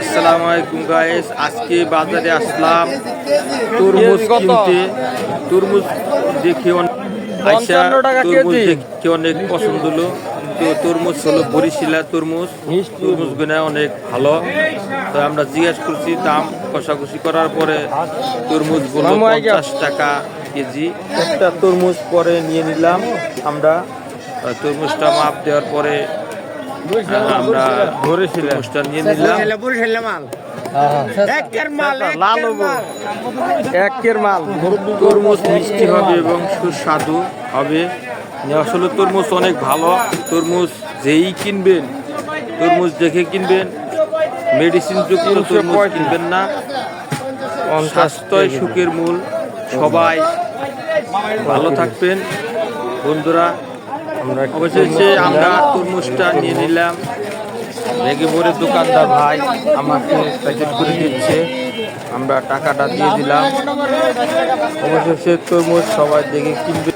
আসসালামু আলাইকুম গাইস আজকে বাজারে আসলাম তরমুজ কিনতে। তরমুজ দেখে অনেক আইসা তরমুজ। দেখে অনেক পছন্দ হলো। কিন্তু তরমুজ হলো বরিশিলা তরমুজ। তরমুজ গুনা অনেক ভালো। তো আমরা জিজ্ঞেস করছি দাম কষাকষি করার পরে তরমুজ বলল। পঞ্চাশ টাকা কেজি। একটা তরমুজ পরে নিয়ে নিলাম আমরা। তরমুজটা মাপ দেওয়ার পরে আমরা তরমুজটা নিয়ে নিলাম। একের মাল তরমুজ মিষ্টি হবে এবং সুস্বাদু হবে। আসলে তরমুজ অনেক ভালো। তরমুজ যেই কিনবেন তরমুজ দেখে কিনবেন। মেডিসিন যুক্ত তরমুজ কিনবেন না। স্বাস্থ্যই সুখের মূল। সবাই ভালো থাকবেন। বন্ধুরা অবশেষে আমরা তরমুজটা নিয়ে নিলাম। রেগে পরে দোকানদার ভাই আমাকে প্যাকেট করে দিচ্ছে। আমরা টাকাটা দিয়ে দিলাম। অবশেষে তরমুজ সবাই দেখে কিনবে।